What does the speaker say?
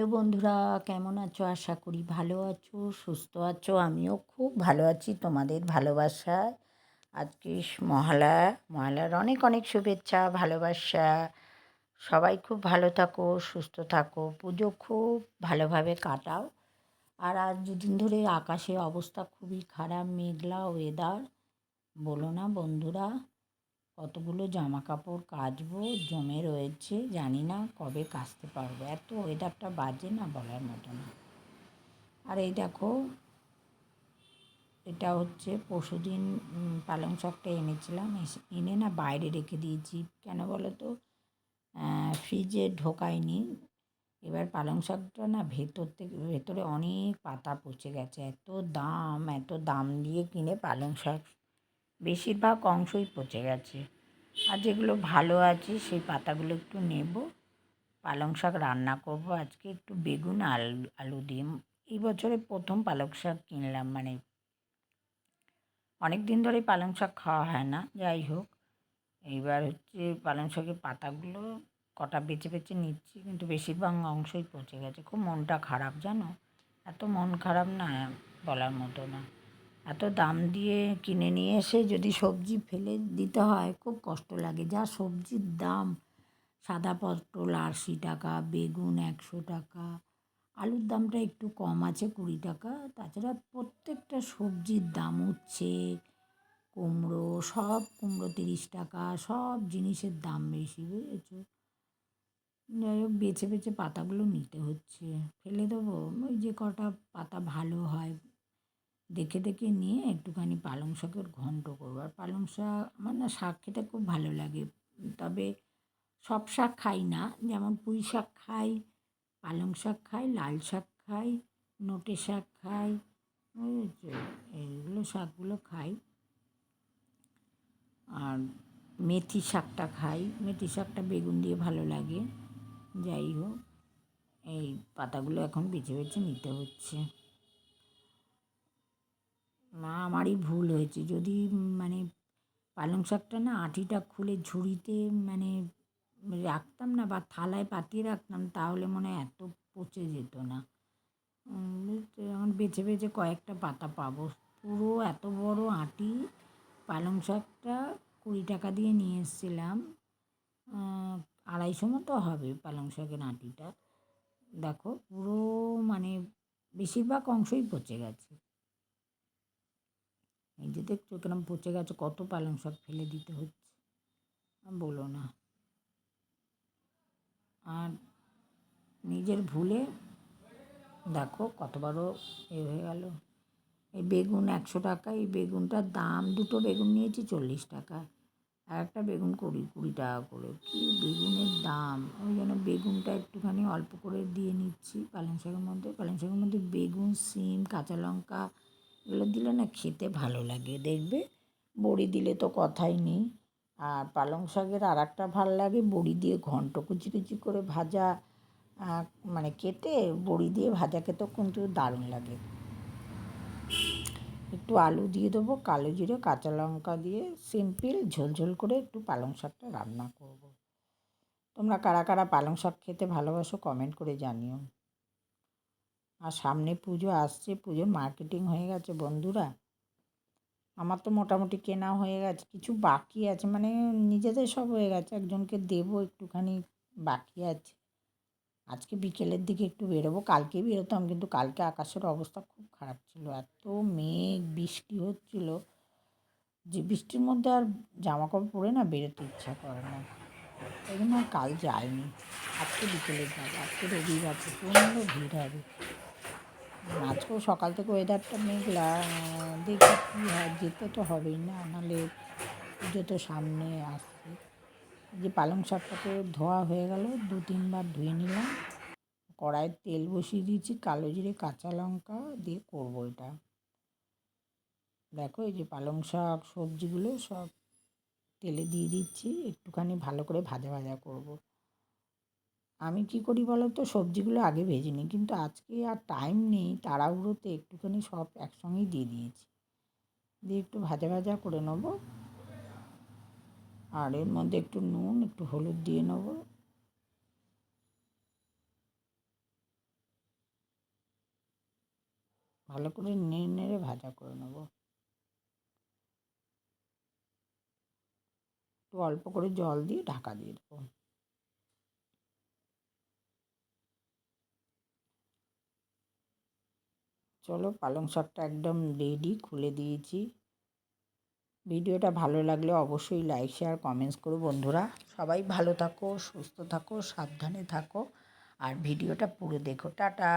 Hello বন্ধুরা, কেমন আছো? আশা করি ভালো আছো, সুস্থ আছো। আমিও খুব ভালো আছি তোমাদের ভালোবাসায়। আজকে মহালয়া মহালয়ার অনেক অনেক শুভেচ্ছা, ভালোবাসা। সবাই খুব ভালো থাকো, সুস্থ থাকো, পুজো খুব ভালোভাবে কাটাও। আর আজ দুদিন ধরে আকাশের অবস্থা খুবই খারাপ, মেঘলা ওয়েদার বলো না বন্ধুরা। কতগুলো জামা কাপড় কাচবো, জমে রয়েছে, জানি না কবে কাচতে পারব। এত ওয়েদারটা বাজে না বলার মতো না। আর এই দেখো, এটা হচ্ছে পরশুদিন পালং শাকটা এনেছিলাম। এনে না বাইরে রেখে দিয়েছি। কেন বলো তো ফ্রিজে ঢোকায়নি। এবার পালং শাকটা না ভেতর থেকে, ভেতরে অনেক পাতা পচে গেছে। এত দাম এত দাম দিয়ে কিনে পালং শাক বেশিরভাগ অংশই পচে গেছে। আর যেগুলো ভালো আছে, সেই পাতাগুলো একটু নেব। পালং শাক রান্না করব। আজকে একটু বেগুন, আলু আলু দিয়ে। এই বছরে প্রথম পালং শাক কিনলাম মানে অনেক দিন ধরে পালং শাক খাওয়া হয় না। যাই হোক, এইবার হচ্ছে পালং শাকের পাতাগুলো কটা বেছে বেছে নিচ্ছি, কিন্তু বেশিরভাগ অংশই পচে গেছে। খুব মনটা খারাপ, জানো? এত মন খারাপ না, বলার মতো না। এত দাম দিয়ে কিনে নিয়ে এসে যদি সবজি ফেলে দিতে হয়, খুব কষ্ট লাগে। যা সবজির দাম, সাদা পটল আশি টাকা, বেগুন একশো টাকা, আলুর দামটা একটু কম আছে কুড়ি টাকা। তাছাড়া প্রত্যেকটা সবজির দাম উচ্ছে কুমড়ো, সব কুমড়ো তিরিশ টাকা, সব জিনিসের দাম বেশি, বুঝেছ? যাই হোক, বেছে বেছে পাতাগুলো নিতে হচ্ছে। ফেলে দেবো। ওই যে কটা পাতা ভালো হয় দেখে দেখে নিয়ে একটুখানি পালং শাকের ঘন্ট করব। আর পালং শাক আমার না শাক খেতে খুব ভালো লাগে। তবে সব শাক খাই না। যেমন পুঁই শাক খাই, পালং শাক খাই, লাল শাক খাই, নোটে শাক খাই এইগুলো শাকগুলো খাই। আর মেথি শাকটা খাই। মেথি শাকটা বেগুন দিয়ে ভালো লাগে। যাই হোক, এই পাতাগুলো এখন বেছে বেছে নিতে হচ্ছে। না আমারই ভুল হয়েছে। যদি মানে পালং শাকটা না আঁটিটা খুলে ঝুড়িতে মানে রাখতাম না বা থালায় পাতিয়ে রাখতাম, তাহলে মনে হয় এত পচে যেত না। এখন বেছে বেছে কয়েকটা পাতা পাবো। পুরো এত বড় আঁটি পালং শাকটা কুড়ি টাকা দিয়ে নিয়ে এসেছিলাম। আড়াইশো মতো হবে পালং শাকের আঁটিটা। দেখো, পুরো মানে বেশিরভাগ অংশই পচে গেছে। এই যে দেখছ কিরম পচে গেছে, কত পালং শাক ফেলে দিতে হচ্ছে। বলো না। আর নিজের ভুলে দেখো কত বড় এ হয়ে গেল। এই বেগুন একশো টাকা, এই বেগুনটার দাম, দুটো বেগুন নিয়েছি চল্লিশ টাকা। আর একটা বেগুন কুড়ি কুড়ি টাকা করে। কি বেগুনের দাম? ওই জন্য বেগুনটা একটুখানি অল্প করে দিয়ে নিচ্ছি পালং শাকের মধ্যে। পালং শাকের মধ্যে বেগুন, সিম, কাঁচা লঙ্কা এগুলো দিলে না খেতে ভালো লাগে। দেখবে বড়ি দিলে তো কথাই নেই। আর পালং শাকের আর একটা ভালো লাগে, বড়ি দিয়ে ঘন্ট কুচি কুচি করে ভাজা মানে কেটে বড়ি দিয়ে ভাজা খেতেও কিন্তু দারুণ লাগে। একটু আলু দিয়ে দেবো, কালো জিরে, কাঁচা লঙ্কা দিয়ে সিম্পল ঝোলঝোল করে একটু পালং শাকটা রান্না করব। তোমরা কারা কারা পালং শাক খেতে ভালোবাসো কমেন্ট করে জানিও। আর সামনে পুজো আসছে, পুজোর মার্কেটিং হয়ে গেছে বন্ধুরা। আমার তো মোটামুটি কেনা হয়ে গেছে, কিছু বাকি আছে মানে নিজেদের সব হয়ে গেছে, একজনকে দেবো একটুখানি বাকি আছে। আজকে বিকেলের দিকে একটু বেরোবো, কালকে বেরোতাম, কিন্তু কালকে আকাশের অবস্থা খুব খারাপ ছিল, এত মেঘ, বৃষ্টি হচ্ছিল, যে বৃষ্টির মধ্যে আর জামা কাপড় পরে না বেরোতে ইচ্ছা করে না। এই জন্য কাল যাইনি। আজকে বিকেলে যাব আজকে রবিবার, প্রচণ্ড ভিড় হবে। আজকেও সকাল থেকে ওয়েদারটা মেঘলা, দেখি কী হয়, যেতে তো হবেই না, নাহলে পুজো তো সামনে আসছে। যে পালং শাকটাকে ধোয়া হয়ে গেল, দু তিনবার ধুয়ে নিলাম। কড়াইয়ের তেল বসিয়ে দিয়েছি, কালো জিরে, কাঁচা লঙ্কা দিয়ে করব এটা। দেখো এই যে পালং শাক, সবজিগুলো সব তেলে দিয়ে দিচ্ছি, একটুখানি ভালো করে ভাজা ভাজা করব। আমি কি করি বলো তো সবজিগুলো আগে ভেজে নিই। কিন্তু আজকে আর টাইম নেই। তাড়াহুড়োতে একটুখানি সব একসঙ্গেই দিয়ে দিয়েছি। দিয়ে একটু ভাজা ভাজা করে নেব। আর এর মধ্যে একটু নুন, একটু হলুদ দিয়ে নেব। ভালো করে নেড়ে নেড়ে ভাজা করে নেব। একটু অল্প করে জল দিয়ে ঢাকা দিয়ে দেবো। চলো পালং শাকটা একদম রেডি খুলে দিয়েছি। ভিডিওটা ভালো লাগলে অবশ্যই লাইক শেয়ার কমেন্টস করো বন্ধুরা। সবাই ভালো থাকো, সুস্থ থাকো, সাবধানে থাকো। আর ভিডিওটা পুরো দেখো। টাটা!